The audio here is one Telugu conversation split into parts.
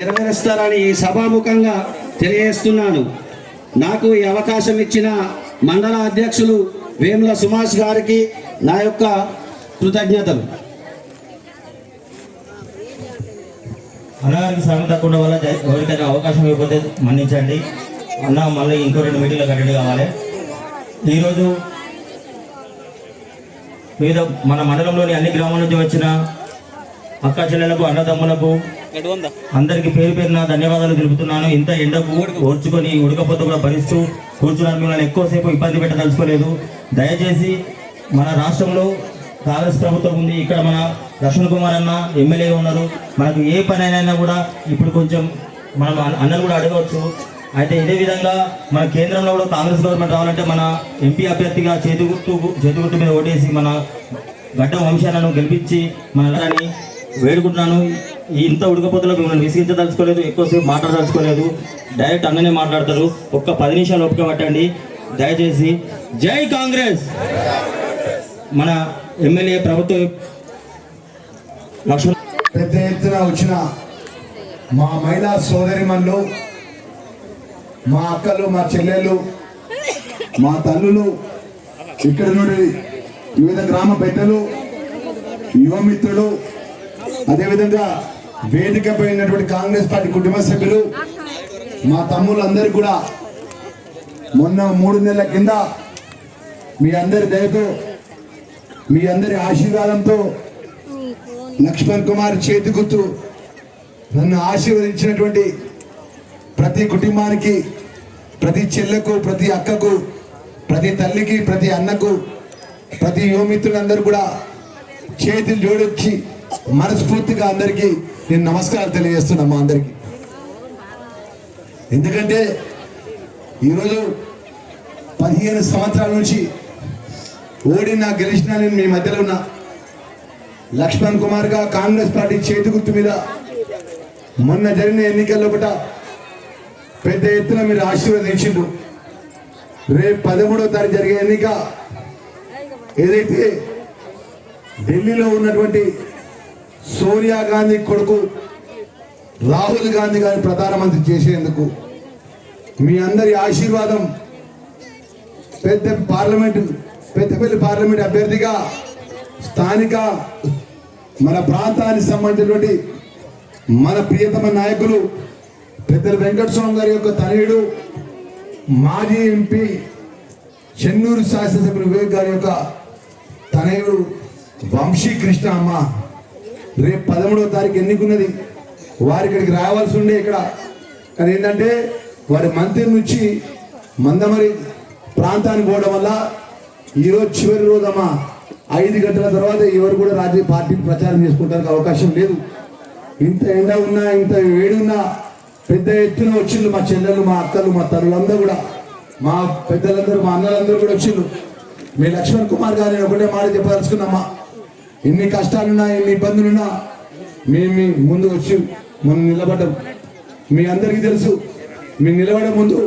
నెరవేరుస్తారని ఈ సభాముఖంగా తెలియజేస్తున్నాను. నాకు ఈ అవకాశం ఇచ్చిన మండల అధ్యక్షులు వేముల సుమాష్ గారికి నా యొక్క కృతజ్ఞతలు. అన్నగారికి సమయం తక్కువ వల్ల ఎవరికైనా అవకాశం ఇవ్వకపోతే మన్నించండి. అన్న మళ్ళీ ఇంకో రెండు మీటింగ్లు అటెండ్ కావాలి. ఈరోజు వివిధ మన మండలంలోని అన్ని గ్రామాల నుంచి వచ్చిన అక్క చెల్లెలకు అన్నదమ్ములకు అందరికీ పేరు పేరున ధన్యవాదాలు తెలుపుతున్నాను. ఇంత ఎండకు ఓర్చుకొని ఉడకపోతే కూడా భరిస్తూ కూర్చున్నాను. మిమ్మల్ని ఎక్కువసేపు ఇబ్బంది పెట్టదలుచుకోలేదు. దయచేసి మన రాష్ట్రంలో కాంగ్రెస్ ప్రభుత్వం ఉంది. ఇక్కడ మన లక్ష్మణ్ కుమార్ అన్న ఎమ్మెల్యే ఉన్నారు. మనకు ఏ పని అయినా కూడా ఇప్పుడు కొంచెం మనం అన్నలు కూడా అడగవచ్చు. అయితే ఇదే విధంగా మన కేంద్రంలో కూడా కాంగ్రెస్ గవర్నమెంట్ రావాలంటే మన ఎంపీ అభ్యర్థిగా చేతి చేతిగుర్తు మీద ఓటేసి మన గడ్డ వంశాలను గెలిపించి మన వేడుకుంటున్నాను. ఇంత ఉడకపోతలో మిమ్మల్ని విసిగించదలుచుకోలేదు ఎక్కువసేపు మాట్లాడదలుచుకోలేదు. డైరెక్ట్ అన్ననే మాట్లాడతారు. ఒక్క పది నిమిషాలు ఒప్పుక పట్టండి. దయచేసి జై కాంగ్రెస్! మన ఎమ్మెల్యే ప్రభుత్వ లక్ష్మణ్ పెద్ద ఎత్తున వచ్చిన మా మహిళా సోదరిమన్లు మా అక్కలు మా చెల్లెళ్ళు మా తల్లులు ఇక్కడ నుండి వివిధ గ్రామ పెద్దలు యువమిత్రులు అదేవిధంగా వేదికపై ఉన్నటువంటి కాంగ్రెస్ పార్టీ కుటుంబ సభ్యులు మా తమ్ములందరూ కూడా మొన్న మూడు నెలల కింద మీ అందరి దయతో మీ అందరి ఆశీర్వాదంతో లక్ష్మణ్ కుమార్ చేతి గుర్తు నన్ను ఆశీర్వదించినటువంటి ప్రతి కుటుంబానికి ప్రతి చెల్లెకు ప్రతి అక్కకు ప్రతి తల్లికి ప్రతి అన్నకు ప్రతి యువమిత్రులందరూ కూడా చేతులు జోడించి మనస్ఫూర్తిగా అందరికీ నేను నమస్కారం తెలియజేస్తున్నా మా అందరికీ. ఎందుకంటే ఈరోజు పదిహేను సంవత్సరాల నుంచి ఓడినా గెలిచినా నేను మీ మధ్యలో ఉన్నా. లక్ష్మణ్ కుమార్గా కాంగ్రెస్ పార్టీ చేతి గుర్తు మీద మొన్న జరిగిన ఎన్నికల్లో కూడా పెద్ద ఎత్తున మీరు ఆశీర్వదించిండ్రు. రేపు పదమూడవ తారీఖు జరిగే ఎన్నిక ఏదైతే ఢిల్లీలో ఉన్నటువంటి సోనియా గాంధీ కొడుకు రాహుల్ గాంధీ గారిని ప్రధానమంత్రి చేసేందుకు మీ అందరి ఆశీర్వాదం పెద్ద పార్లమెంట్ పెద్దపల్లి పార్లమెంట్ అభ్యర్థిగా స్థానిక మన ప్రాంతానికి సంబంధించినటువంటి మన ప్రియతమ నాయకులు పెద్దల వెంకటస్వామి గారి యొక్క తనయుడు మాజీ ఎంపీ చెన్నూరు శాసనసభ్యులు వివేక్ గారి యొక్క తనయుడు వంశీ కృష్ణ అమ్మ రేపు పదమూడవ తారీఖు ఎన్నికున్నది. వారి ఇక్కడికి రావాల్సి ఉండే ఇక్కడ. కానీ ఏంటంటే వారి మంత్రి నుంచి మందమరి ప్రాంతానికి పోవడం వల్ల ఈరోజు చివరి రోజమ్మా ఐదు గంటల తర్వాత ఎవరు కూడా రాజకీయ పార్టీకి ప్రచారం చేసుకోవడానికి అవకాశం లేదు. ఇంత ఎండ ఉన్నా ఇంత వేడి ఉన్నా పెద్ద ఎత్తున వచ్చిండ్రు మా చెల్లెలు మా అక్కలు మా తల్లులందరూ కూడా. మా పెద్దలందరూ మా అన్నలందరూ కూడా వచ్చిండ్రు. మీ లక్ష్మణ్ కుమార్ గారు నేను ఒకటే మాట చెప్పదలుచుకున్నామా ఎన్ని కష్టాలున్నా ఎన్ని ఇబ్బందులున్నా మేము మీ ముందు వచ్చి మనం నిలబడ్డం. మీ అందరికీ తెలుసు మేము నిలబడే ముందు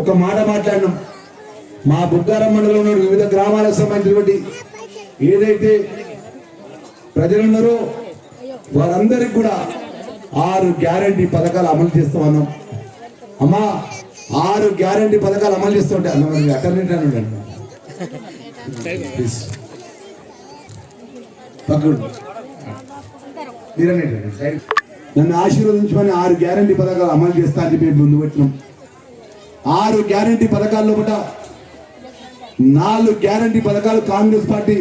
ఒక మాట మాట్లాడినాం. మా బుగ్గారం మండలంలో వివిధ గ్రామాలకు సంబంధించినటువంటి ఏదైతే ప్రజలున్నారో వారందరికి కూడా ఆరు గ్యారంటీ పథకాలు అమలు చేస్తామన్నాం అమ్మా ఆరు గ్యారంటీ పథకాలు అమలు చేస్తుంటే అన్న మరి అని ఉండండి ప్లీజ్ పక్కడు సైడ్. నన్ను ఆశీర్వదించమని ఆరు గ్యారంటీ పథకాలు అమలు చేస్తా అని చెప్పి ముందు పెట్టినాం ఆరు గ్యారంటీ పథకాల్లో కూడా నాలుగు గ్యారంటీ పథకాలు కాంగ్రెస్ పార్టీ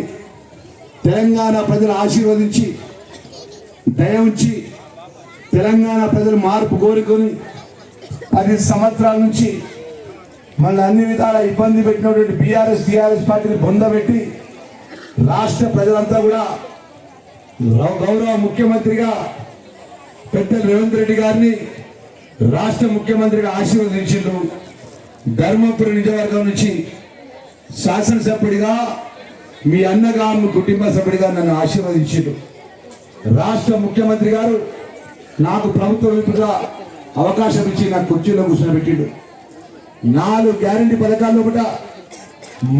తెలంగాణ ప్రజలు ఆశీర్వదించి దయ ఉంచి తెలంగాణ ప్రజలు మార్పు కోరుకొని పది సంవత్సరాల నుంచి మళ్ళీ అన్ని విధాల ఇబ్బంది పెట్టినటువంటి బీఆర్ఎస్ టీఆర్ఎస్ పార్టీని బొందబెట్టి రాష్ట్ర ప్రజలంతా కూడా గౌరవ ముఖ్యమంత్రిగా పెద్ద రేవంత్ రెడ్డి గారిని రాష్ట్ర ముఖ్యమంత్రిగా ఆశీర్వదించిండ్రు ధర్మపురి నిజవర్గం నుంచి శాసనసభ్యుడిగా మీ అన్నగా మీ కుటుంబ సభ్యుడిగా నన్ను ఆశీర్వదించిండు. రాష్ట్ర ముఖ్యమంత్రి గారు నాకు ప్రభుత్వ విపుగా అవకాశం ఇచ్చి నాకు కుర్చీలో కూర్చోబెట్టిండు. నాలుగు గ్యారంటీ పథకాల్లో కూడా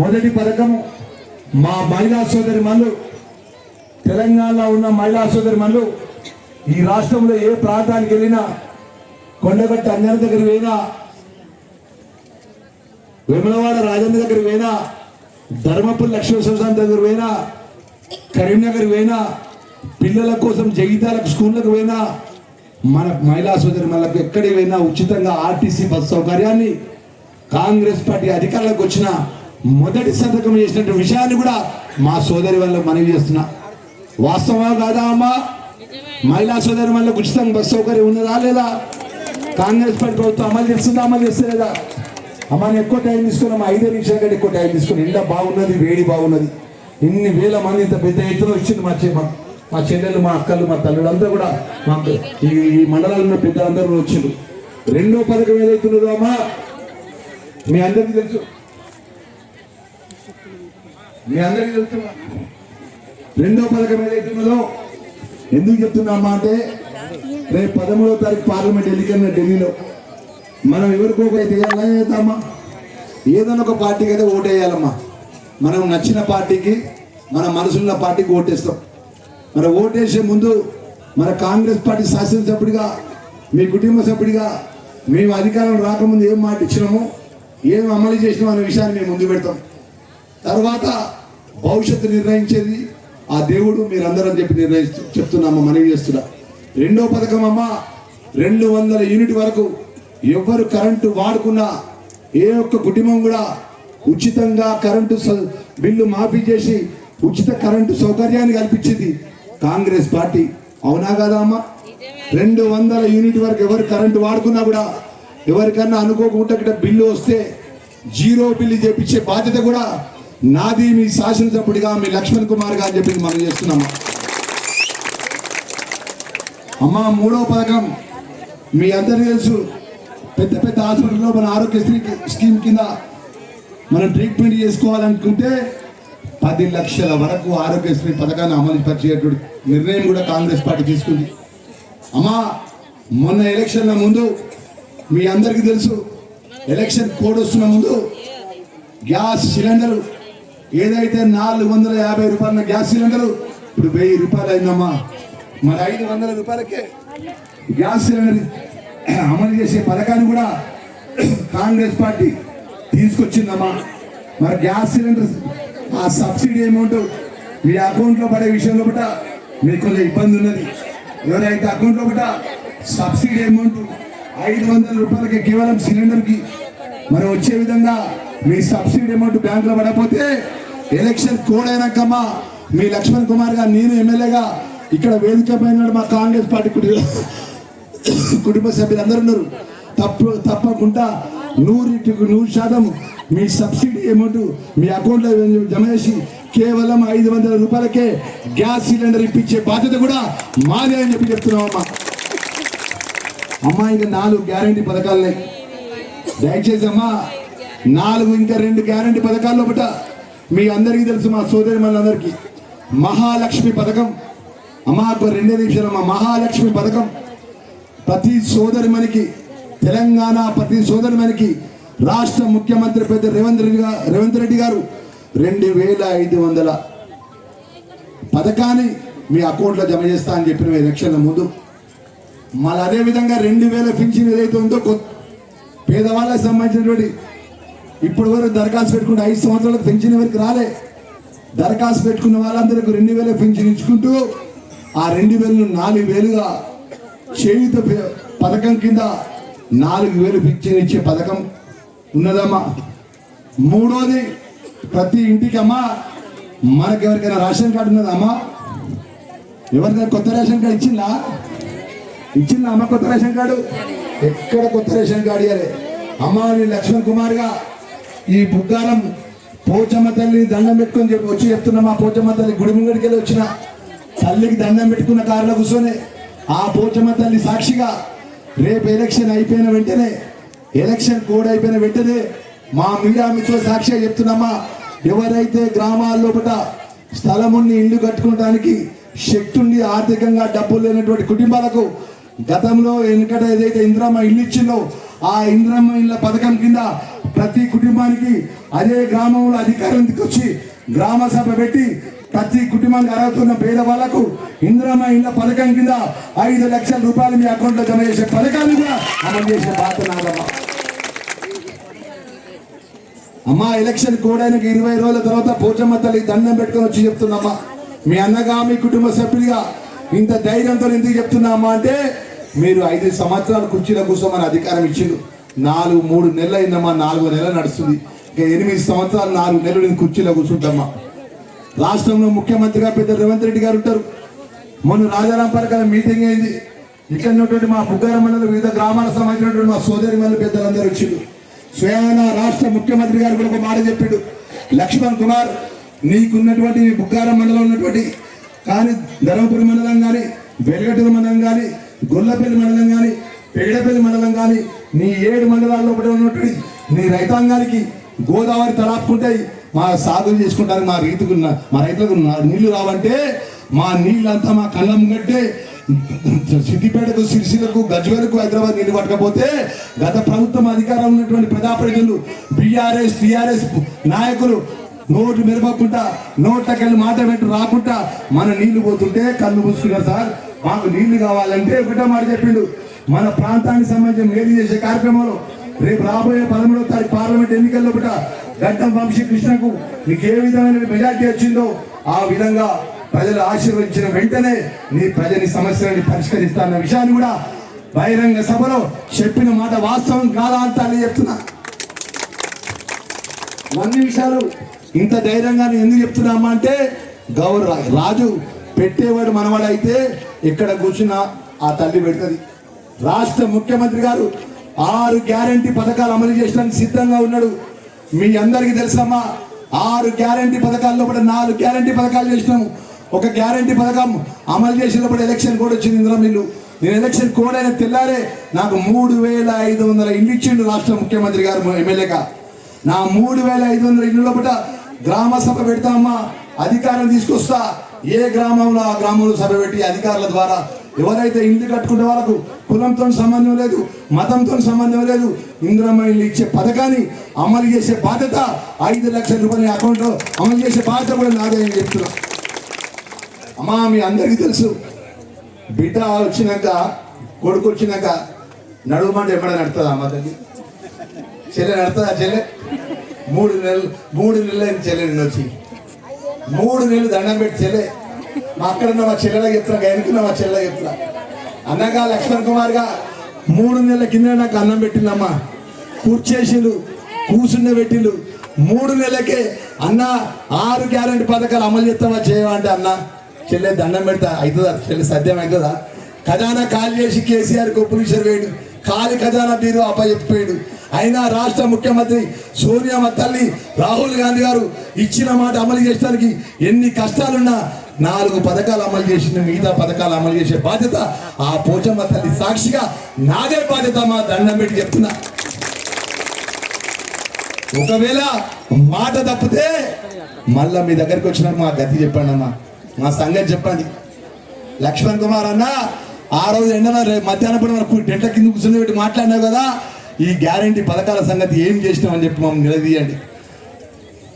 మొదటి పథకం మా మహిళా సోదరి మనులు తెలంగాణలో ఉన్న మహిళా సోదరిమణులు ఈ రాష్ట్రంలో ఏ ప్రాంతానికి వెళ్ళినా కొండగట్ట అంజన దగ్గర పోయినా వేములవాడ రాజేంద్ర దగ్గర పోయినా ధర్మపురి లక్ష్మీశ్వర స్వామి దగ్గర పోయినా కరీంనగర్ పోయినా పిల్లల కోసం జగితాలకు స్కూళ్ళకు పోయినా మన మహిళా సోదరి మనకు ఎక్కడి పోయినా ఉచితంగా ఆర్టీసీ బస్ సౌకర్యాన్ని కాంగ్రెస్ పార్టీ అధికారులకు వచ్చిన మొదటి సంతకం చేసినటువంటి విషయాన్ని కూడా మా సోదరి వల్ల మనవి చేస్తున్నా. వాస్తవమా కాదా అమ్మా? మహిళా సోదరి మళ్ళీ ఉచితంగా బస్ సౌకర్యం ఉన్నదా లేదా? కాంగ్రెస్ పార్టీ ప్రభుత్వం అమలు చేస్తుందా అమలు చేస్తలేదా? అమ్మ నేను ఎక్కువ టైం తీసుకున్నాం ఐదే నిమిషాల కంటే ఎక్కువ టైం తీసుకుని ఎండ బాగున్నది వేడి బాగున్నది. ఇన్ని వేల మంది ఇంత పెద్ద ఎత్తున వచ్చింది మా చె- మా- చెల్లెలు మా అక్కలు మా తల్లులంతా కూడా మాకు ఈ ఈ మండలాల్లో పెద్దలందరూ వచ్చిండ్రు. రెండో పథకం ఏదైతున్నదో అమ్మా మీ అందరికీ తెలుసు. మీ అందరికీ తెలుసు రెండో పథకం ఏదైతున్నదో ఎందుకు చెప్తున్నా అంటే రేపు పదమూడో తారీఖు పార్లమెంట్ ఎన్నికన్న ఢిల్లీలో. మనం ఎవరికోకైతే అయితే చేద్దామా ఏదైనా ఒక పార్టీకి అయితే ఓటేయాలమ్మా మనం నచ్చిన పార్టీకి మన మనసున్న పార్టీకి ఓటేస్తాం మన ఓటేసే ముందు మన కాంగ్రెస్ పార్టీ శాసనసభ్యుడిగా మీ కుటుంబ సభ్యుడిగా మేము అధికారం రాకముందు ఏం మాట ఇచ్చినాము ఏం అమలు చేసినాము అనే విషయాన్ని మేము ముందు పెడతాం. తర్వాత భవిష్యత్తు నిర్ణయించేది ఆ దేవుడు మీరందరూ అని చెప్పి నిర్ణయిస్తూ చెప్తున్నాము మనవి చేస్తున్నా. రెండో పథకం అమ్మ రెండు వందల యూనిట్ వరకు ఎవరు కరెంటు వాడుకున్నా ఏ ఒక్క కుటుంబం కూడా ఉచితంగా కరెంటు బిల్లు మాఫీ చేసి ఉచిత కరెంటు సౌకర్యాన్ని కల్పించింది కాంగ్రెస్ పార్టీ. అవునా కదా అమ్మా? రెండు వందల యూనిట్ వరకు ఎవరు కరెంటు వాడుకున్నా కూడా ఎవరికన్నా అనుకోకుండా ఇక్కడ బిల్లు వస్తే జీరో బిల్లు చేపించే బాధ్యత కూడా నాది మీ శాసనసభ్యుడిగా మీ లక్ష్మణ్ కుమార్ గారు చెప్పింది మనం చేస్తున్నాము అమ్మ మూడో పథకం. మీ అందరికీ తెలుసు పెద్ద పెద్ద హాస్పిటల్లో మన ఆరోగ్యశ్రీ స్కీమ్ కింద మనం ట్రీట్మెంట్ చేసుకోవాలనుకుంటే పది లక్షల వరకు ఆరోగ్యశ్రీ పథకాన్ని అమలు పరిచేటువంటి నిర్ణయం కూడా కాంగ్రెస్ పార్టీ తీసుకుంది. అమ్మా మొన్న ఎలక్షన్ల ముందు మీ అందరికీ తెలుసు ఎలక్షన్ కోడ్ వస్తున్న ముందు గ్యాస్ సిలిండర్ ఏదైతే నాలుగు వందల యాభై రూపాయల గ్యాస్ సిలిండర్ ఇప్పుడు వెయ్యి రూపాయలు అయిందమ్మా. మరి ఐదు వందల రూపాయలకే గ్యాస్ సిలిండర్ అమలు చేసే పథకాన్ని కూడా కాంగ్రెస్ పార్టీ తీసుకొచ్చిందమ్మా. మరి గ్యాస్ సిలిండర్ ఆ సబ్సిడీ అమౌంట్ మీ అకౌంట్లో పడే విషయంలో కూడా మీకు కొంచెం ఇబ్బంది ఉన్నది. ఎవరైతే అకౌంట్లో కూడా సబ్సిడీ అమౌంట్ ఐదు వందల రూపాయలకి కేవలం సిలిండర్కి మరి వచ్చే విధంగా మీ సబ్సిడీ అమౌంట్ బ్యాంకులో పడకపోతే ఎలక్షన్ కోడ్ అయినాకమ్మా మీ లక్ష్మణ్ కుమార్ గారు నేను ఎమ్మెల్యేగా ఇక్కడ వేదిక పైన మా కాంగ్రెస్ పార్టీ కుటుంబ కుటుంబ సభ్యులందరూ ఉన్నారు. తప్పు తప్పకుండా నూరిటికి నూరు శాతం మీ సబ్సిడీ అమౌంట్ మీ అకౌంట్లో జమ చేసి కేవలం ఐదు వందల రూపాయలకే గ్యాస్ సిలిండర్ ఇప్పించే బాధ్యత కూడా మాదే అని చెప్పి చెప్తున్నామమ్మా అమ్మా ఇంకా నాలుగు గ్యారంటీ పథకాలున్నాయి దయచేసి అమ్మా నాలుగు ఇంకా రెండు గ్యారంటీ పథకాల్లో ఒకట మీ అందరికీ తెలుసు మా సోదరి మనందరికీ. మహాలక్ష్మి పథకం. అమ్మా రెండే నిమిషాలు మా మహాలక్ష్మి పథకం. ప్రతి సోదరి మనకి తెలంగాణ ప్రతి సోదరి మనకి రాష్ట్ర ముఖ్యమంత్రి పెద్ద రేవంత్ రెడ్డి గారు రేవంత్ రెడ్డి గారు రెండు వేల ఐదు వందల పథకాన్ని మీ అకౌంట్లో జమ చేస్తా అని చెప్పిన ఎలక్షన్ల ముందు. మళ్ళీ అదే విధంగా రెండు వేల పింఛన్ ఏదైతే ఉందో పేదవాళ్ళకి సంబంధించినటువంటి ఇప్పుడు వరకు దరఖాస్తు పెట్టుకుంటే ఐదు సంవత్సరాలకు పెన్షన్ ఎవరికి రాలే. దరఖాస్తు పెట్టుకున్న వాళ్ళందరికీ రెండు వేల పెన్షన్ ఇచ్చుకుంటూ ఆ రెండు వేలను నాలుగు వేలుగా చేయుత పథకం కింద నాలుగు వేలు పింఛన్ ఇచ్చే పథకం ఉన్నదమ్మా. మూడోది ప్రతి ఇంటికి అమ్మా మనకు ఎవరికైనా రేషన్ కార్డు ఉన్నదా అమ్మా ఎవరికైనా కొత్త రేషన్ కార్డు ఇచ్చిందా? ఇచ్చిందా అమ్మ కొత్త రేషన్ కార్డు? ఎక్కడ కొత్త రేషన్ కార్డు ఇవ్వలే అమ్మ లక్ష్మణ్ కుమార్గా ఈ బుగ్గారం పోచమ్మ తల్లి దండం పెట్టుకొని చెప్పి వచ్చి చెప్తున్నా మా పోచమ్మ తల్లి గుడి ముంగడికి వెళ్ళి వచ్చిన. తల్లికి దండం పెట్టుకున్న కారులో కూర్చొని ఆ పోచమ్మ తల్లి సాక్షిగా రేపు ఎలక్షన్ అయిపోయిన వెంటనే ఎలక్షన్ కోడ్ అయిపోయిన వెంటనే మా మీడియా మిత్రులు సాక్షిగా చెప్తున్నామా ఎవరైతే గ్రామాల లోపల స్థలముని ఇల్లు కట్టుకోవడానికి శక్తి ఉండి ఆర్థికంగా డబ్బులు లేనటువంటి కుటుంబాలకు గతంలో వెనుకట ఏదైతే ఇంద్రమ్మ ఇల్లు ఇచ్చిందో ఆ ఇంద్రమ్మ ఇళ్ళ పథకం కింద ప్రతి కుటుంబానికి అదే గ్రామంలో అధికారం వచ్చి గ్రామ సభ పెట్టి ప్రతి కుటుంబానికి అర్హత ఉన్న పేదవాళ్ళకు ఇంద్రమ్మ ఇళ్ళ పథకం కింద ఐదు లక్షల రూపాయలు మీ అకౌంట్లో జమ చేసే పథకాన్ని కూడా అమలు చేసే బాధ్యత నాదమ్మా. అమ్మా ఎలక్షన్ కోడైనకి ఇరవై రోజుల తర్వాత పోచమ్మ తల్లి దండం పెట్టుకొని వచ్చి చెప్తున్నామ్మా మీ అన్నగా మీ కుటుంబ సభ్యులుగా ఇంత ధైర్యంతో ఎందుకు చెప్తున్నామా అంటే మీరు ఐదు సంవత్సరాలు కుర్చీలో కూర్చోమని అధికారం ఇచ్చిండు. నాలుగు మూడు నెలలు అయిందమ్మా నాలుగు నెలలు నడుస్తుంది. ఇక ఎనిమిది సంవత్సరాలు నాలుగు నెలలు నేను కుర్చీలో కూర్చుంటమ్మా. రాష్ట్రంలో ముఖ్యమంత్రిగా పెద్ద రేవంత్ రెడ్డి గారు ఉంటారు. మొన్న రాజారాంపల్లి మీటింగ్ అయింది. ఇక్కడ ఉన్నటువంటి మా బుగ్గారం మండలం వివిధ గ్రామాలకు సంబంధించినటువంటి మా సోదరి మండలి పెద్దలందరూ వచ్చిండు స్వయాన రాష్ట్ర ముఖ్యమంత్రి గారు కూడా ఒక మాట చెప్పాడు. లక్ష్మణ్ కుమార్ నీకున్నటువంటి బుగ్గారం మండలం ఉన్నటువంటి కానీ ధర్మపురి మండలం కానీ వెలగటూరు మండలం కానీ గొల్లపల్లి మండలం కానీ పెగడపల్లి మండలం కానీ నీ ఏడు మండలాల్లో ఒకటి ఉన్నటువంటి నీ రైతాంగానికి గోదావరి తలాపుకుంటాయి మా సాగులు చేసుకుంటానికి మా రైతుకు మా రైతులకు నీళ్ళు రావంటే మా నీళ్ళంతా మా కళ్ళం కట్టే సిద్దిపేటకు సిరిసిలకు గజ్వేలకు హైదరాబాద్ నీళ్ళు పట్టకపోతే గత ప్రభుత్వం అధికారం ఉన్నటువంటి ప్రజాప్రతినిధులు బీఆర్ఎస్ టీఆర్ఎస్ నాయకులు నోటు మెరపకుండా నోట్లకెళ్ళి మాట పెట్టి రాకుండా మన నీళ్ళు పోతుంటే కళ్ళు మూసుకున్నారు సార్. మాకు నీళ్ళు కావాలంటే ఒకటే మాట చెప్పిండు. మన ప్రాంతానికి సంబంధించిన మేలు చేసే కార్యక్రమంలో రేపు రాబోయే పదమూడవ తారీఖు పార్లమెంట్ ఎన్నికల్లో కూడా గడ్డం వంశీ కృష్ణకు మీకు ఏ విధమైన మెజార్టీ వచ్చిందో ఆ విధంగా ప్రజలు ఆశీర్వదించిన వెంటనే నీ ప్రజని సమస్యలని పరిష్కరిస్తాన్న విషయాన్ని కూడా బహిరంగ సభలో చెప్పిన మాట వాస్తవం కాదా అంతా నేను చెప్తున్నా. అన్ని విషయాలు ఇంత ధైర్యంగా నేను ఎందుకు చెప్తున్నామా అంటే గౌరవ రాజు పెట్టేవాడు మనవాడు అయితే ఎక్కడ కూర్చున్నా ఆ తల్లి పెడుతుంది. రాష్ట్ర ముఖ్యమంత్రి గారు ఆరు గ్యారంటీ పథకాలు అమలు చేయడానికి సిద్ధంగా ఉన్నాడు. మీ అందరికీ తెలుసమ్మా ఆరు గ్యారంటీ పథకాల్లో కూడా నాలుగు గ్యారంటీ పథకాలు చేసినాము ఒక గ్యారంటీ పథకం అమలు చేసినప్పుడు ఎలక్షన్ కూడా వచ్చింది ఇందులో మీరు. నేను ఎలక్షన్ కోడ్ అయిన తెల్లారే నాకు మూడు వేల ఐదు వందల ఇల్లు ఇచ్చిండు రాష్ట్ర ముఖ్యమంత్రి గారు ఎమ్మెల్యేగా నా మూడు వేల ఐదు వందల ఇల్లు లోపల గ్రామ సభ పెడతామా అధికారం తీసుకొస్తా. ఏ గ్రామంలో ఆ గ్రామంలో సభ పెట్టి అధికారుల ద్వారా ఎవరైతే ఇల్లు కట్టుకునే వాళ్ళకు కులంతో సంబంధం లేదు మతంతో సంబంధం లేదు ఇంద్రమ్మ ఇచ్చే పథకాన్ని అమలు చేసే బాధ్యత ఐదు లక్షల రూపాయల అకౌంట్లో అమలు చేసే బాధ్యత కూడా నాదే అని చెప్తున్నా. అమ్మా మీ అందరికీ తెలుసు బిడ్డ వచ్చినాక కొడుకు వచ్చినాక నడుమంటే ఎప్పుడైనా నడుతుందా అమ్మ తల్లి? చెల్లె నడుతుందా చెల్లె? మూడు నెలలు మూడు నెలలు అయింది చెల్లె నిన్న వచ్చి మూడు నెలలు దండం పెట్టి చెల్లె. మా అక్కడున్న మా చెల్లెలా చెప్తున్నా వెనుకున్న మా చెల్లె చెప్తున్నా. అన్నగా లక్ష్మణ్ కుమార్గా మూడు నెలల కింద నాకు అన్నం పెట్టిందమ్మా. కూర్చేసిలు కూసుండ పెట్టిలు మూడు నెలలకే అన్న ఆరు గ్యారంటీ పథకాలు అమలు చేస్తామా చేయమంటే అన్న చెల్లె దండం పెడతా అవుతుందా చెల్లె సద్యం అవుతుందా ఖజానా ఖాళీ చేసి కేసీఆర్ కొప్పులీశ్వర్ వేడు. ఖాళీ ఖజానా బీరు అప్పచెప్పాడు అయినా రాష్ట్ర ముఖ్యమంత్రి సోనియా తల్లి రాహుల్ గాంధీ గారు ఇచ్చిన మాట అమలు చేయడానికి ఎన్ని కష్టాలున్నా నాలుగు పథకాలు అమలు చేసిన మిగతా పథకాలు అమలు చేసే బాధ్యత ఆ పోచమ్మ తల్లి సాక్షిగా నాదే బాధ్యత మా దండం పెట్టి చెప్తున్నా. ఒకవేళ మాట తప్పితే మళ్ళా మీ దగ్గరికి వచ్చినాక మా గతి చెప్పండి అమ్మా. మా సంగతి చెప్పండి. లక్ష్మణ్ కుమార్ అన్న ఆ రోజు ఎండలో రేపు మధ్యాహ్నం పూట వరకు టెంట్ల కింద కూర్చొని పెట్టి మాట్లాడినావు కదా ఈ గ్యారంటీ పథకాల సంగతి ఏం చేసినామని చెప్పి మమ్మల్ని నిలదీయండి.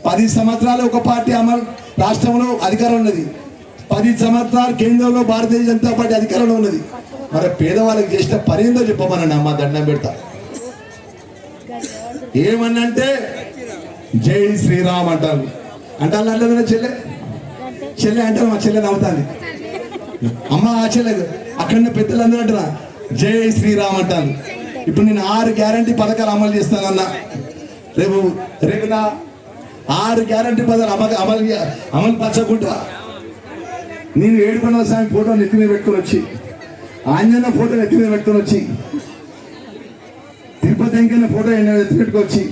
పది సంవత్సరాలు ఒక పార్టీ అమలు రాష్ట్రంలో అధికారం ఉన్నది. పది సంవత్సరాలు కేంద్రంలో భారతీయ జనతా పార్టీ అధికారంలో ఉన్నది. మరి పేదవాళ్ళకి చేసిన పని ఏందో చెప్పమనండి అమ్మ దండం పెడతా. ఏమన్నంటే జై శ్రీరామ్ అంటారు. అంటారు అంటే చెల్లె? చెల్లె అంటారు మా చెల్లె నవ్వుతాను అమ్మ ఆ చెల్లె అక్కడ పెద్దలందరూ అంటారా? జై శ్రీరామ్ అంటాను ఇప్పుడు నేను ఆరు గ్యారంటీ పథకాలు అమలు చేస్తానన్నా. రేపు రేపు నా ఆరు గ్యారంటీ పథకాలు అమలు అమలు అమలు పరచకుండా నేను ఏడుకొండల స్వామి ఫోటో నెత్తి మీద పెట్టుకొని వచ్చి ఆంజనేయ ఫోటో నెత్తి మీద పెట్టుకొని వచ్చి తిరుపతి వెంకన్న ఫోటో ఎత్తి పెట్టుకొచ్చి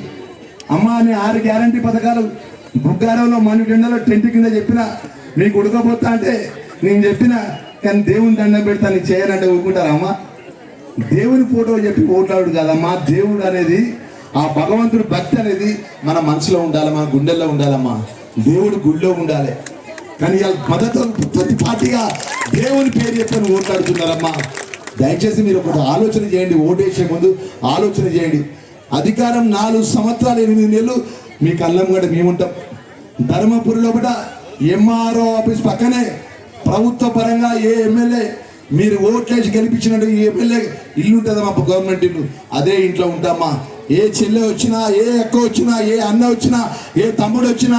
అమ్మ అని ఆరు గ్యారంటీ పథకాలు బుగ్గారంలో మన టెంట్ కింద చెప్పిన నీకు ఉడకపోతా అంటే నేను చెప్పిన కానీ దేవుని దండం పెడతా నీ చేయాలంటే ఊరుకుంటారా అమ్మ? దేవుని ఫోటో చెప్పి ఓట్లాడు కదమ్మా దేవుడు అనేది ఆ భగవంతుడు భక్తి అనేది మన మనసులో ఉండాలి మన గుండెల్లో ఉండాలమ్మా. దేవుడు గుళ్ళో ఉండాలి. కానీ ఇవాళ మద్దతు ప్రతిపాటిగా దేవుని పేరు చెప్పని ఓట్లాడుతున్నారమ్మా దయచేసి మీరు ఒకటి ఆలోచన చేయండి ఓటేసే ముందు ఆలోచన చేయండి. అధికారం నాలుగు సంవత్సరాలు ఎనిమిది నెలలు మీ కళ్ళం కూడా మేము ఉంటాం ధర్మపురి లోపల ఎంఆర్ఓ ఆఫీస్ పక్కనే ప్రభుత్వ పరంగా ఏ ఎమ్మెల్యే మీరు ఓట్లేసి గెలిపించినట్టు ఈ ఎమ్మెల్యే ఇల్లు ఉంటుంది మా గవర్నమెంట్ ఇల్లు? అదే ఇంట్లో ఉంటామా? ఏ చెల్లె వచ్చినా ఏ అక్క వచ్చినా ఏ అన్న వచ్చినా ఏ తమ్ముడు వచ్చినా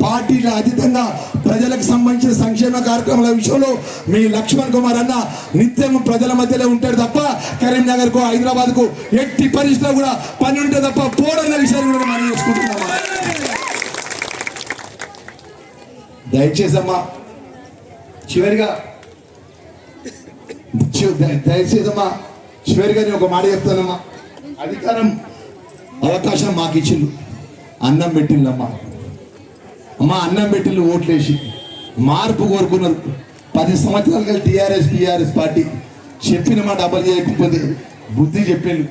పార్టీల అతీతంగా ప్రజలకు సంబంధించిన సంక్షేమ కార్యక్రమాల విషయంలో మీ లక్ష్మణ్ కుమార్ అన్న నిత్యం ప్రజల మధ్యలో ఉంటాడు తప్ప కరీంనగర్ హైదరాబాద్కు ఎట్టి పరిస్థితిలో కూడా పని ఉంటే తప్ప పోడన్న విషయాన్ని కూడా మనం చేసుకుంటున్నామా? దయచేసి అమ్మా చివరిగా దయచేదమ్మా చివరిగా నేను ఒక మాట చెప్తానమ్మా. అధికారం అవకాశం మాకు ఇచ్చిండు. అన్నం పెట్టిండమ్మా. అమ్మా అన్నం పెట్టిండు ఓట్లేసి. మార్పు కోరుకున్నారు. పది సంవత్సరాలు కలిసి టీఆర్ఎస్ టీఆర్ఎస్ పార్టీ. చెప్పిన మాట అమలు చేయకపోతే బుద్ధి చెప్పిండు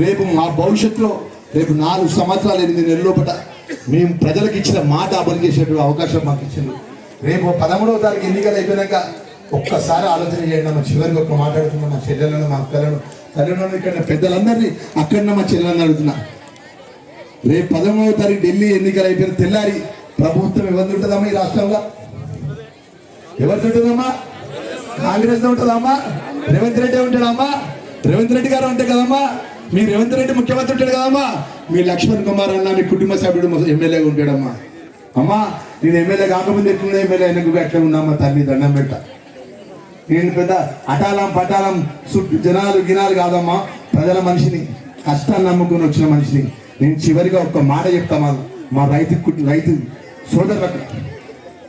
రేపు మా భవిష్యత్తులో రేపు నాలుగు సంవత్సరాలు ఎనిమిది నెలల లోపల మేము ప్రజలకు ఇచ్చిన మాట అమలు చేసేటువంటి అవకాశం మాకు ఇచ్చింది రేపు పదమూడవ తారీఖు ఎన్నికలు అయిపోయినాక ఒక్కసారి ఆలోచన చేయండి మా చివరికి ఒక్క మాట్లాడుతున్నా మా చెల్లెలను మా అక్కలను తల్లిదండ్రులను ఇక్కడ పెద్దలందరినీ అక్కడ మా చెల్లెలను అడుగుతున్నా. రేపు పదమూడవ తారీఖు ఢిల్లీ ఎన్నికలు అయిపోయిన తెల్లారి ప్రభుత్వం ఎవరిది ఉంటుందమ్మా ఈ రాష్ట్రంలో? ఎవరిది ఉంటుందమ్మా? కాంగ్రెస్ ఉంటుందమ్మా? రేవంత్ రెడ్డి ఉంటాడమ్మా రేవంత్ రెడ్డి గారు ఉంటాయి కదమ్మా? మీ రేవంత్ రెడ్డి ముఖ్యమంత్రి ఉంటాడు కదమ్మా? మీ లక్ష్మణ్ కుమార్ అన్న మీ కుటుంబ సభ్యుడు ఎమ్మెల్యేగా ఉంటాడమ్మా. అమ్మా నేను ఎమ్మెల్యే కాకముందు ఎట్లున్నా ఎమ్మెల్యే అయినాక ఎట్లా ఉన్నామా తల్లి దండం పెట్టా నేను పెద్ద అటాలం పటాలం చుట్టూ జనాలు గినాలు కాదమ్మా. ప్రజల మనిషిని కష్టాన్ని నమ్ముకుని వచ్చిన మనిషిని. నేను చివరిగా ఒక్క మాట చెప్తామా మా రైతు కుట్- రైతు సోదరులకు.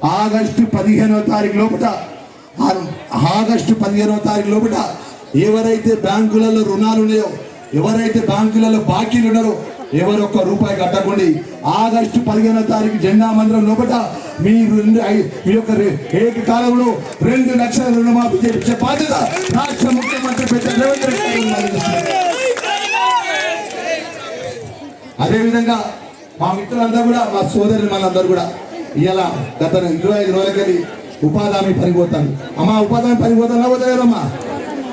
ఆగస్టు పదిహేనవ తారీఖు లోపల ఆగస్టు పదిహేనవ తారీఖు లోపల ఎవరైతే బ్యాంకులలో రుణాలు ఉన్నాయో ఎవరైతే బ్యాంకులలో బాకీలు ఉన్నారో ఎవరు ఒక్క రూపాయి కట్టకండి. ఆగస్టు పదిహేను తారీఖు జెండా మందిరం లోపల మీ రెండు మీ యొక్క రే- ఏకకాలంలో రెండు లక్షల రుణమాఫీ చేయించే బాధ్యత రాష్ట్ర ముఖ్యమంత్రి పెద్ద రేవంత్ రెడ్డి అదేవిధంగా మా మిత్రులందరూ కూడా మా సోదరులు మనందరూ కూడా ఇలా గత ఇరవై ఐదు రోజులకెళ్ళి ఉపాధి హామీ పనికి అమ్మా ఉపాధి హామీ పనికి పోతున్నా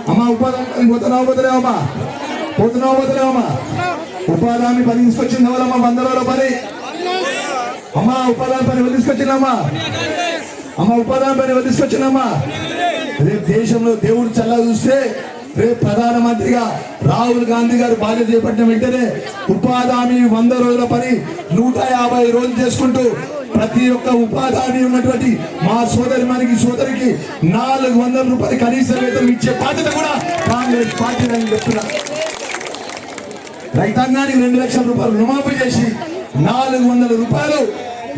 అమ్మా ఉపాధి హామీ పనికి పోతున్నావు పోతలేవమ్మా పోతున్నావు పోతలేవమ్మా ఉపాధి హామీ పని తీసుకొచ్చింది ఎవరమ్మా? వంద రోజుల పని? అమ్మా ఉపాధి హామీ పని ఎవరు తీసుకొచ్చిందమ్మా? అమ్మా ఉపాధి హామీ పని తీసుకొచ్చిందమ్మా? రేపు దేశంలో దేవుడు చల్లగా చూస్తే రేపు ప్రధానమంత్రిగా రాహుల్ గాంధీ గారు బాధ్యత చేపట్టిన వెంటనే ఉపాధి హామీ వంద రోజుల పని నూట యాభై రోజులు చేసుకుంటూ ప్రతి ఒక్క ఉపాధి హామీ ఉన్నటువంటి మా సోదరి మనకి సోదరికి నాలుగు వందల రూపాయలు కనీస వేతనం ఇచ్చే బాధ్యత కూడా కాంగ్రెస్ పార్టీ అని చెప్తున్నా రైతాంగానికి రెండు లక్షల రూపాయలు రుణమాఫీ చేసి నాలుగు వందల రూపాయలు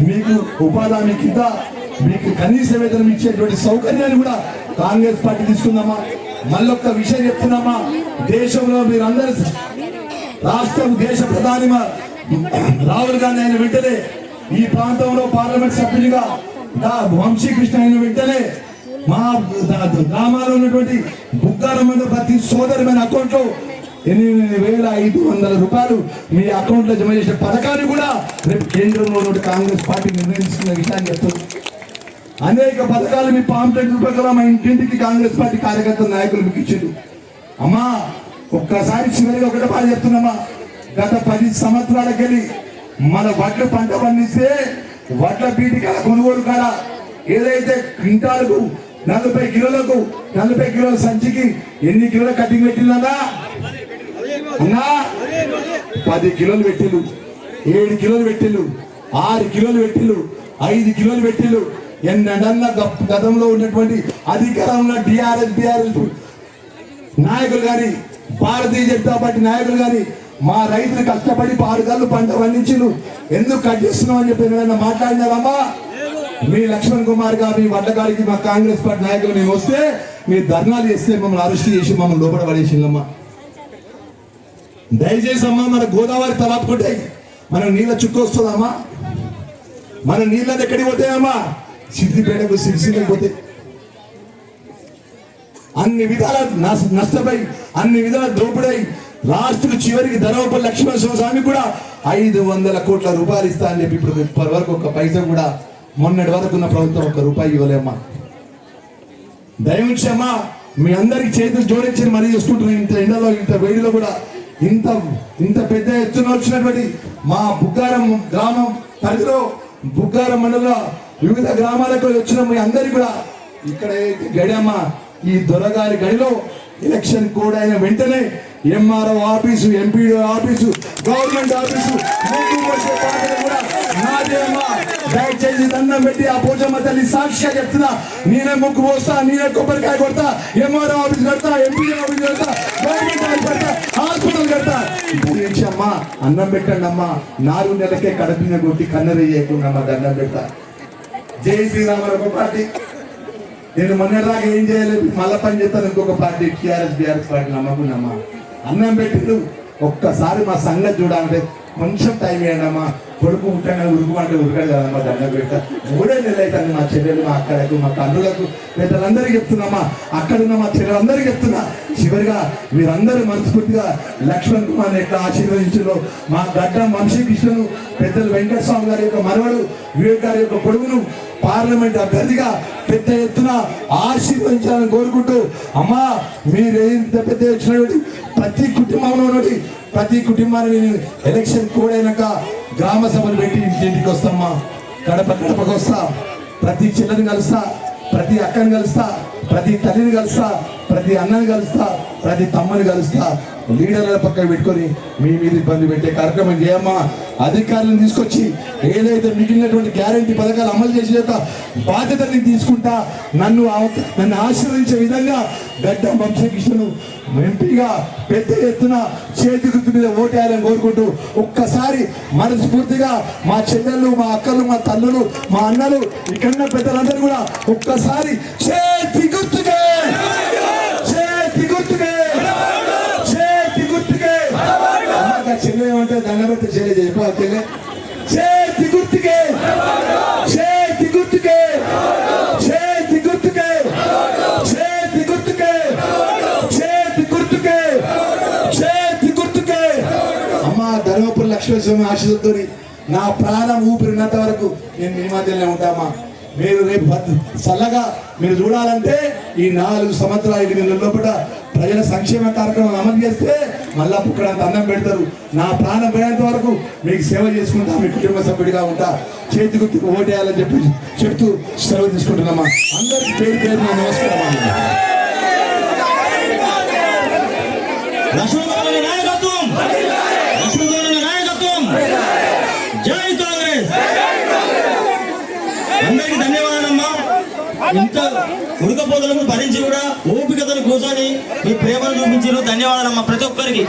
మీకు ఉపాధి హామీ కింద మీకు కనీస వేతనం ఇచ్చేటువంటి సౌకర్యాన్ని కూడా కాంగ్రెస్ పార్టీ తీసుకుందామా మళ్ళొక్క విషయం చెప్తున్నామా? దేశంలో మీరందరూ రాష్ట్రం దేశ ప్రధాని రాహుల్ గాంధీ అయిన వెంటనే ఈ ప్రాంతంలో పార్లమెంట్ సభ్యునిగా దా వంశీకృష్ణ అయిన వెంటనే మా గ్రామాల్లో ఉన్నటువంటి బుగ్గారమైన ప్రతి సోదరమైన అకౌంట్లో ఎనిమిది వేల ఐదు వందల రూపాయలు మీ అకౌంట్లో జమ చేసే పథకాన్ని కూడా రేపు కేంద్రంలో ఉన్నటువంటి కాంగ్రెస్ పార్టీ నిర్ణయించుకున్న విషయాన్ని చెప్తుంది. అనేక పథకాలు మీ పాంప్లెట్ ప్రకారం మా ఇంటింటికి కాంగ్రెస్ పార్టీ కార్యకర్తల నాయకులు మీకు ఇచ్చారు అమ్మా ఒక్కసారి చివరిగా ఒకటే బాధ చెప్తున్నామా గత పది సంవత్సరాలకెళ్ళి మన వడ్లు పంట పండిస్తే వడ్ల పీటికల కొనుగోలు కాడ ఏదైతే క్వింటాలకు నలభై కిలోలకు నలభై కిలోల సంచికి ఎన్ని కిలోల కటింగ్ పెట్టినదా అన్నా పది కిలోలు పెట్టిల్లు ఏడు కిలోలు పెట్టిల్లు ఆరు కిలోలు పెట్టిల్లు ఐదు కిలోలు పెట్టిల్లు. ఎన్నడన్నా గతంలో ఉన్నటువంటి అధికారంలో డిఆర్ఎస్ బిఆర్ఎస్ నాయకులు కానీ భారతీయ జనతా పార్టీ నాయకులు కానీ మా రైతులు కష్టపడి పారుగాళ్ళు పంట పండించిండు ఎందుకు కట్ చేస్తున్నాం అని చెప్పి ఏమైనా మాట్లాడినారమ్మా? మీ లక్ష్మణ్ కుమార్ గారు మీ వడ్డగారికి మా కాంగ్రెస్ పార్టీ నాయకులు మేము వస్తే మీరు ధర్నాలు చేస్తే మమ్మల్ని అరెస్ట్ చేసి మమ్మల్ని లోపల పడేసిందమ్మా దయచేసి అమ్మా మన గోదావరి తలాపుకుంటే మన నీళ్ళ చుట్టూ వస్తుందమ్మా మన నీళ్ళని ఎక్కడికి పోతాయమ్మా సిద్దిపేటకు సిరిసిల్లకు పోతే అన్ని విధాల నష్టపై నష్టపోయి అన్ని విధాల దోపిడై లాస్ట్కు చివరికి ధనవప లక్ష్మణ స్వామి కూడా ఐదు వందల కోట్ల రూపాయలు ఇస్తా అని చెప్పి ఇప్పుడు ఇప్పటి వరకు ఒక పైసా కూడా మొన్నటి వరకు ఉన్న ప్రభుత్వం ఒక రూపాయి ఇవ్వలేమ్మా దయవుంచమ్మా మీ అందరికి చేతులు జోడించి మరీ చూసుకుంటున్నాం. ఇంత ఎండలో ఇంత వేడిలో కూడా ఇంత ఇంత పెద్ద ఎత్తున వచ్చినటువంటి మా బుగ్గారం గ్రామం పరిధిలో బుగ్గారం మండలంలో వివిధ గ్రామాలకు వచ్చిన మీ అందరికీ కూడా ఇక్కడ గడమ్మ ఈ దొరగారి గడిలో ఎలక్షన్ కోడ్ అయిన వెంటనే MRO office MPD office government office అమ్మా. దయచేసి దండం పెట్టి ఆ పోచమ్మ తల్లి సాక్షిగా చెప్తున్నా. నేనే ముక్కు పోస్తా నేనే కొబ్బరికాయ కొడతా ఎంఆర్ఓ ఆఫీస్ కడతా ఎంపీడీ ఆఫీస్ కడతా గవర్నమెంట్ ఆఫీస్ కడతా హాస్పిటల్ కడతా. ఇప్పుడు అమ్మా? అన్నం పెట్టండి అమ్మా. నాలుగు నెలలకే కడుపున కొట్టి కన్నరే చేయకుండా అమ్మా దండం పెడతా. జై శ్రీరామన్ పార్టీ. నేను మొన్నటిదాకా ఏం చేయలేదు. మళ్ళా పని చేస్తాను ఇంకొక పార్టీ. టీఆర్ఎస్ బీఆర్ఎస్ పార్టీ నమ్మకున్నామా అన్నం పెట్టిండు. ఒక్కసారి మా సంగతి చూడాలంటే కొంచెం టైం ఇవ్వండి కొడుకు కొడుకు ఉంటాగా ఉరుకుమంటే ఉరకడు కదమ్మా దండ పెడతా. మూడే నెలలు అవుతుంది మా చెల్లెలు మా అక్కలకు మా తల్లులకు పెద్దలందరికీ చెప్తున్నామా. అక్కడున్న మా చెల్లెలందరికీ చెప్తున్నా. చివరిగా మీరందరూ మనస్ఫూర్తిగా లక్ష్మణ్ కుమార్ ఎట్లా ఆశీర్వదించారో మా గడ్డ వంశీకృష్ణను పెద్దలు వెంకటస్వామి గారి యొక్క మనవడు వివేక్ గారి యొక్క కొడుకును పార్లమెంట్ అభ్యర్థిగా పెద్ద ఎత్తున ఆశీర్వదించాలని కోరుకుంటూ అమ్మా మీరు ఎంత పెద్ద వచ్చినటువంటి ప్రతి కుటుంబంలో ఉన్నటువంటి ప్రతి కుటుంబాన్ని నేను ఎలక్షన్ కూడైనాక గ్రామ సభలు పెట్టి ఇంటింటికి వస్తామ్మా. గడప గడపకు వస్తా. ప్రతి చెల్లని కలుస్తా. ప్రతి అక్కని కలుస్తా. ప్రతి తల్లిని కలుస్తా. ప్రతి అన్నని కలుస్తా ప్రతి తమ్మని కలుస్తా. లీడర్ల పక్కన పెట్టుకొని మీ మీద ఇబ్బంది పెట్టే కార్యక్రమం చేయమ్మా. అధికారులను తీసుకొచ్చి ఏదైతే మిగిలినటువంటి గ్యారంటీ పథకాలు అమలు చేసే యొక్క బాధ్యతని తీసుకుంటా నన్ను నన్ను ఆశీర్వదించే విధంగా గడ్డ వంశకృష్ణను ఎంపీగా పెద్ద ఎత్తున చేతి గుర్తు మీద ఓటేయాలని కోరుకుంటూ ఒక్కసారి మనస్ఫూర్తిగా మా చెల్లెళ్ళు మా అక్కలు మా తల్లులు మా అన్నలు ఇక్కడ పెద్దలందరూ కూడా ఒక్కసారి చేతి గుర్తుకే చేతి గుర్తుకే చేతి గుర్తుకే చిన్నవి ఉంటే ఏమంటే దండబెట్టి చేయలేదు చెప్పా చెల్లె చేతి గుర్తుకే చేతి గుర్తుకే చేతి గుర్తుకే చేతి గుర్తుకే చేతి గుర్తుకే చేతి గుర్తుకే అమ్మ ధర్మపురి లక్ష్మీస్వామి ఆశీస్సులతో నా ప్రాణం ఊపిరినంత వరకు నేను మీ మధ్యలోనే ఉంటామా? మీరు రేపు చల్లగా మీరు చూడాలంటే ఈ నాలుగు సంవత్సరాల ఐదు నెలల లోపల ప్రజల సంక్షేమ కార్యక్రమం అమలు చేస్తే మళ్ళా పుక్కడంత అన్నం పెడతారు. నా ప్రాణం పోయేంత వరకు మీకు సేవ చేసుకుంటా మీ కుటుంబ సభ్యుడిగా ఉంటా. చేతి గుర్తుకు ఓటేయాలని చెప్పి చెప్తూ సెలవు తీసుకుంటున్నామా? అందరికి పేరు పేరు నమస్కారం అమ్మా. లక్ష్మణ్ నాయకత్వం లక్ష్మణ్ నాయకత్వం జై కాంగ్రెస్ అందరికి ధన్యవాదాలమ్మా ఇంత ఉడకపోతలను భరించి కూడా ఓపికతను కూర్చొని మీ ప్రేమను చూపించారు ధన్యవాదాలమ్మా ప్రతి ఒక్కరికి.